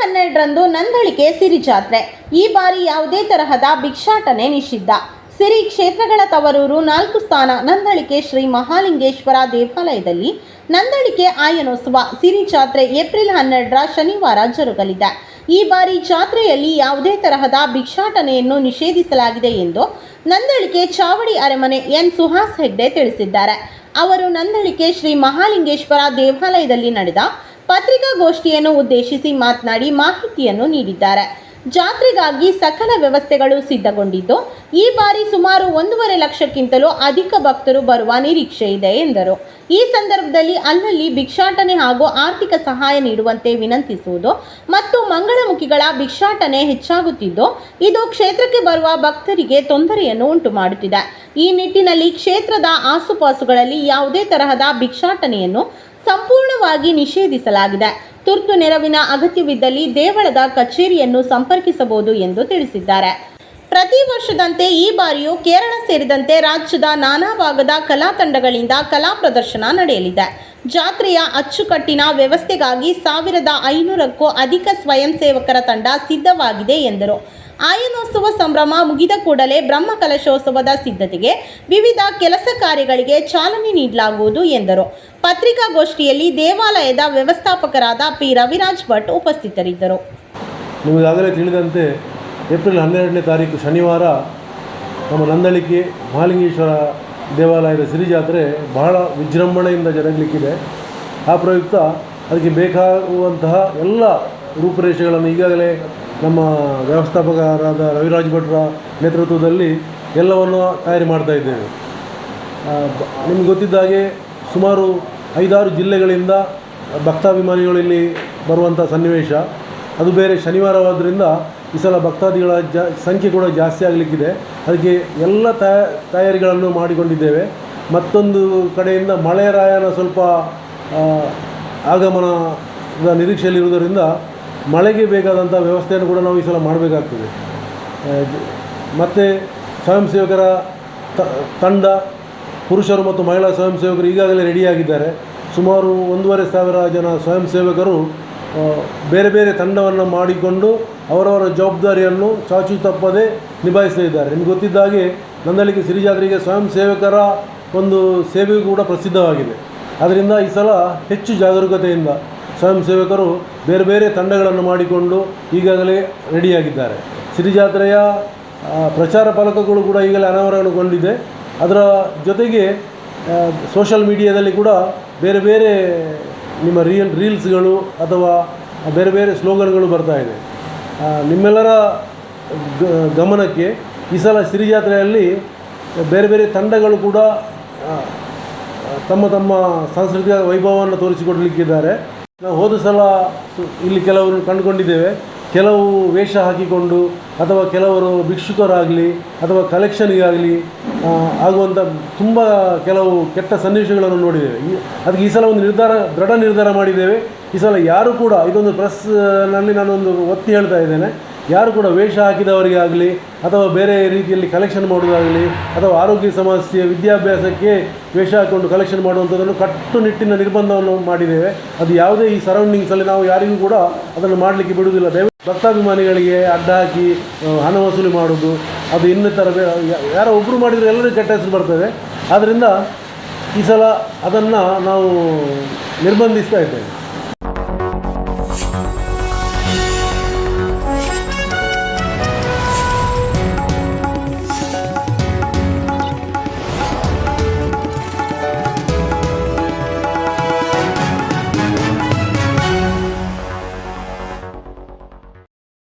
ಹನ್ನೆರಡರಂದು ನಂದಳಿಕೆ ಸಿರಿ ಜಾತ್ರೆ. ಈ ಬಾರಿ ಯಾವುದೇ ತರಹದ ಭಿಕ್ಷಾಟನೆ ನಿಷಿದ್ಧ. ಸಿರಿ ಕ್ಷೇತ್ರಗಳ ತವರೂರು ನಾಲ್ಕು ಸ್ಥಾನ, ನಂದಳಿಕೆ ಶ್ರೀ ಮಹಾಲಿಂಗೇಶ್ವರ ದೇವಾಲಯದಲ್ಲಿ ನಂದಳಿಕೆ ಆಯನೋತ್ಸವ. ಸಿರಿ ಜಾತ್ರೆ ಏಪ್ರಿಲ್ ಹನ್ನೆರಡರ ಶನಿವಾರ ಜರುಗಲಿದೆ. ಈ ಬಾರಿ ಜಾತ್ರೆಯಲ್ಲಿ ಯಾವುದೇ ತರಹದ ಭಿಕ್ಷಾಟನೆಯನ್ನು ನಿಷೇಧಿಸಲಾಗಿದೆ ಎಂದು ನಂದಳಿಕೆ ಚಾವಡಿ ಅರಮನೆ ಎನ್. ಸುಹಾಸ್ ಹೆಗ್ಡೆ ತಿಳಿಸಿದ್ದಾರೆ. ಅವರು ನಂದಳಿಕೆ ಶ್ರೀ ಮಹಾಲಿಂಗೇಶ್ವರ ದೇವಾಲಯದಲ್ಲಿ ನಡೆದ ಪತ್ರಿಕಾಗೋಷ್ಠಿಯನ್ನು ಉದ್ದೇಶಿಸಿ ಮಾತನಾಡಿ ಮಾಹಿತಿಯನ್ನು ನೀಡಿದ್ದಾರೆ. ಜಾತ್ರೆಗಾಗಿ ಸಕಲ ವ್ಯವಸ್ಥೆಗಳು ಸಿದ್ಧಗೊಂಡಿದ್ದು, ಈ ಬಾರಿ ಸುಮಾರು ಒಂದೂವರೆ ಲಕ್ಷಕ್ಕಿಂತಲೂ ಅಧಿಕ ಭಕ್ತರು ಬರುವ ನಿರೀಕ್ಷೆ ಇದೆ ಎಂದರು. ಈ ಸಂದರ್ಭದಲ್ಲಿ ಅಲ್ಲಲ್ಲಿ ಭಿಕ್ಷಾಟನೆ ಹಾಗೂ ಆರ್ಥಿಕ ಸಹಾಯ ನೀಡುವಂತೆ ವಿನಂತಿಸುವುದು ಮತ್ತು ಮಂಗಳಮುಖಿಗಳ ಭಿಕ್ಷಾಟನೆ ಹೆಚ್ಚಾಗುತ್ತಿದ್ದು, ಇದು ಕ್ಷೇತ್ರಕ್ಕೆ ಬರುವ ಭಕ್ತರಿಗೆ ತೊಂದರೆಯನ್ನು ಉಂಟು ಮಾಡುತ್ತಿದೆ ಈ ನಿಟ್ಟಿನಲ್ಲಿ ಕ್ಷೇತ್ರದ ಆಸುಪಾಸುಗಳಲ್ಲಿ ಯಾವುದೇ ತರಹದ ಭಿಕ್ಷಾಟನೆಯನ್ನು ಸಂಪೂರ್ಣವಾಗಿ ನಿಷೇಧಿಸಲಾಗಿದೆ. ತುರ್ತು ನೆರವಿನ ಅಗತ್ಯವಿದ್ದಲ್ಲಿ ದೇವಳದ ಕಚೇರಿಯನ್ನು ಸಂಪರ್ಕಿಸಬಹುದು ಎಂದು ತಿಳಿಸಿದ್ದಾರೆ. ಪ್ರತಿ ವರ್ಷದಂತೆ ಈ ಬಾರಿಯೂ ಕೇರಳ ಸೇರಿದಂತೆ ರಾಜ್ಯದ ನಾನಾ ಭಾಗದ ಕಲಾ ತಂಡಗಳಿಂದ ಕಲಾ ಪ್ರದರ್ಶನ ನಡೆಯಲಿದೆ. ಜಾತ್ರೆಯ ಅಚ್ಚುಕಟ್ಟಿನ ವ್ಯವಸ್ಥೆಗಾಗಿ ಸಾವಿರದ ಐನೂರಕ್ಕೂ ಅಧಿಕ ಸ್ವಯಂ ಸೇವಕರ ತಂಡ ಸಿದ್ಧವಾಗಿದೆ ಎಂದರು. ಆಯನೋತ್ಸವ ಸಂಭ್ರಮ ಮುಗಿದ ಕೂಡಲೇ ಬ್ರಹ್ಮ ಕಲಶೋತ್ಸವದ ಸಿದ್ಧತೆಗೆ ವಿವಿಧ ಕೆಲಸ ಕಾರ್ಯಗಳಿಗೆ ಚಾಲನೆ ನೀಡಲಾಗುವುದು ಎಂದರು. ಪತ್ರಿಕಾಗೋಷ್ಠಿಯಲ್ಲಿ ದೇವಾಲಯದ ವ್ಯವಸ್ಥಾಪಕರಾದ ಪಿ ರವಿರಾಜ್ ಭಟ್ ಉಪಸ್ಥಿತರಿದ್ದರು. ತಿಳಿದಂತೆ ಏಪ್ರಿಲ್ ಹನ್ನೆರಡನೇ ತಾರೀಕು ಶನಿವಾರ ನಮ್ಮ ನಂದಳಿಕೆ ಮಹಾಲಿಂಗೇಶ್ವರ ದೇವಾಲಯದ ಸಿರಿಜಾತ್ರೆ ಬಹಳ ವಿಜೃಂಭಣೆಯಿಂದ ಜರುಗಲಿಕ್ಕಿದೆ. ಆ ಪ್ರಯುಕ್ತ ಅದಕ್ಕೆ ಬೇಕಾಗುವಂತಹ ಎಲ್ಲ ರೂಪುರೇಷೆಗಳನ್ನು ಈಗಾಗಲೇ ನಮ್ಮ ವ್ಯವಸ್ಥಾಪಕರಾದ ರವಿರಾಜ್ ಭಟ್ರ ನೇತೃತ್ವದಲ್ಲಿ ಎಲ್ಲವನ್ನು ತಯಾರಿ ಮಾಡ್ತಾ ಇದ್ದೇವೆ. ನಿಮ್ಗೆ ಗೊತ್ತಿದ್ದ ಹಾಗೆ ಸುಮಾರು ಐದಾರು ಜಿಲ್ಲೆಗಳಿಂದ ಭಕ್ತಾಭಿಮಾನಿಗಳು ಇಲ್ಲಿ ಬರುವಂಥ ಸನ್ನಿವೇಶ. ಅದು ಬೇರೆ ಶನಿವಾರವಾದ್ದರಿಂದ ಈ ಸಲ ಭಕ್ತಾದಿಗಳ ಜ, ಸಂಖ್ಯೆ ಕೂಡ ಜಾಸ್ತಿ ಆಗಲಿಕ್ಕಿದೆ. ಅದಕ್ಕೆ ಎಲ್ಲ ತಯ ತಯಾರಿಗಳನ್ನು ಮಾಡಿಕೊಂಡಿದ್ದೇವೆ. ಮತ್ತೊಂದು ಕಡೆಯಿಂದ ಮಳೆರಾಯನ ಸ್ವಲ್ಪ ಆಗಮನ ಆಗಮನದ ನಿರೀಕ್ಷೆಯಲ್ಲಿರುವುದರಿಂದ ಮಳೆಗೆ ಬೇಕಾದಂಥ ವ್ಯವಸ್ಥೆಯನ್ನು ಕೂಡ ನಾವು ಈ ಸಲ ಮಾಡಬೇಕಾಗ್ತದೆ. ಮತ್ತು ಸ್ವಯಂ ಸೇವಕರ ತಂಡ, ಪುರುಷರು ಮತ್ತು ಮಹಿಳಾ ಸ್ವಯಂ ಸೇವಕರು ಈಗಾಗಲೇ ರೆಡಿಯಾಗಿದ್ದಾರೆ. ಸುಮಾರು ಒಂದೂವರೆ ಸಾವಿರ ಜನ ಸ್ವಯಂ ಸೇವಕರು ಬೇರೆ ಬೇರೆ ತಂಡವನ್ನು ಮಾಡಿಕೊಂಡು ಅವರವರ ಜವಾಬ್ದಾರಿಯನ್ನು ಚಾಚು ತಪ್ಪದೆ ನಿಭಾಯಿಸ್ತಾ ಇದ್ದಾರೆ. ನಿಮ್ಗೆ ಗೊತ್ತಿದ್ದ ಹಾಗೆ ನಂದಳಿಕೆ ಸಿರಿಜಾತ್ರೆಗೆ ಸ್ವಯಂ ಸೇವಕರ ಒಂದು ಸೇವೆಯೂ ಕೂಡ ಪ್ರಸಿದ್ಧವಾಗಿದೆ. ಅದರಿಂದ ಈ ಸಲ ಹೆಚ್ಚು ಜಾಗರೂಕತೆಯಿಂದ ಸ್ವಯಂ ಸೇವಕರು ಬೇರೆ ಬೇರೆ ತಂಡಗಳನ್ನು ಮಾಡಿಕೊಂಡು ಈಗಾಗಲೇ ರೆಡಿಯಾಗಿದ್ದಾರೆ. ಸಿರಿಜಾತ್ರೆಯ ಪ್ರಚಾರ ಫಲಕಗಳು ಕೂಡ ಈಗಲೇ ಅನಾವರಣಗೊಂಡಿದೆ. ಅದರ ಜೊತೆಗೆ ಸೋಷಲ್ ಮೀಡಿಯಾದಲ್ಲಿ ಕೂಡ ಬೇರೆ ಬೇರೆ ನಿಮ್ಮ ರಿಯಲ್ ರೀಲ್ಸ್ಗಳು ಅಥವಾ ಬೇರೆ ಬೇರೆ ಸ್ಲೋಗನ್ಗಳು ಬರ್ತಾ ಇದೆ. ನಿಮ್ಮೆಲ್ಲರ ಗಮನಕ್ಕೆ ಈ ಸಲ ಸಿರಿಜಾತ್ರೆಯಲ್ಲಿ ಬೇರೆ ಬೇರೆ ತಂಡಗಳು ಕೂಡ ತಮ್ಮ ತಮ್ಮ ಸಾಂಸ್ಕೃತಿಕ ವೈಭವವನ್ನು ತೋರಿಸಿಕೊಡಲಿಕ್ಕಿದ್ದಾರೆ. ನಾವು ಹೋದ ಸಲ ಇಲ್ಲಿ ಕೆಲವರು ಕಂಡುಕೊಂಡಿದ್ದೇವೆ. ಕೆಲವು ವೇಷ ಹಾಕಿಕೊಂಡು ಅಥವಾ ಕೆಲವರು ಭಿಕ್ಷುಕರಾಗಲಿ ಅಥವಾ ಕಲೆಕ್ಷನ್ಗಾಗಲಿ ಆಗುವಂಥ ತುಂಬ ಕೆಲವು ಕೆಟ್ಟ ಸನ್ನಿವೇಶಗಳನ್ನು ನೋಡಿದ್ದೇವೆ. ಅದಕ್ಕೆ ಈ ಸಲ ಒಂದು ನಿರ್ಧಾರ, ದೃಢ ನಿರ್ಧಾರ ಮಾಡಿದ್ದೇವೆ. ಈ ಸಲ ಯಾರು ಕೂಡ, ಇದೊಂದು ಪ್ರೆಸ್ನಲ್ಲಿ ನಾನೊಂದು ಒತ್ತಿ ಹೇಳ್ತಾ ಇದ್ದೇನೆ. ಯಾರು ಕೂಡ ವೇಷ ಹಾಕಿದವರಿಗೆ ಆಗಲಿ ಅಥವಾ ಬೇರೆ ರೀತಿಯಲ್ಲಿ ಕಲೆಕ್ಷನ್ ಮಾಡೋದಾಗಲಿ ಅಥವಾ ಆರೋಗ್ಯ ಸಮಸ್ಯೆ, ವಿದ್ಯಾಭ್ಯಾಸಕ್ಕೆ ವೇಷ ಹಾಕ್ಕೊಂಡು ಕಲೆಕ್ಷನ್ ಮಾಡುವಂಥದ್ದನ್ನು ಕಟ್ಟುನಿಟ್ಟಿನ ನಿರ್ಬಂಧವನ್ನು ಮಾಡಿದ್ದೇವೆ. ಅದು ಯಾವುದೇ ಈ ಸರೌಂಡಿಂಗ್ಸಲ್ಲಿ ನಾವು ಯಾರಿಗೂ ಕೂಡ ಅದನ್ನು ಮಾಡಲಿಕ್ಕೆ ಬಿಡುವುದಿಲ್ಲ. ದಯವಿಟ್ಟು ಭಕ್ತಾಭಿಮಾನಿಗಳಿಗೆ ಅಡ್ಡ ಹಾಕಿ ಹಣ ವಸೂಲಿ ಮಾಡೋದು ಅದು ಇನ್ನಿತರ ಯಾರೋ ಒಬ್ಬರು ಮಾಡಿದರೆ ಎಲ್ಲರಿಗೂ ಕೆಟ್ಟ ಹೆಸರು ಬರ್ತದೆ. ಆದ್ದರಿಂದ ಈ ಸಲ ಅದನ್ನು ನಾವು ನಿರ್ಬಂಧಿಸ್ತಾ ಇದ್ದೇವೆ.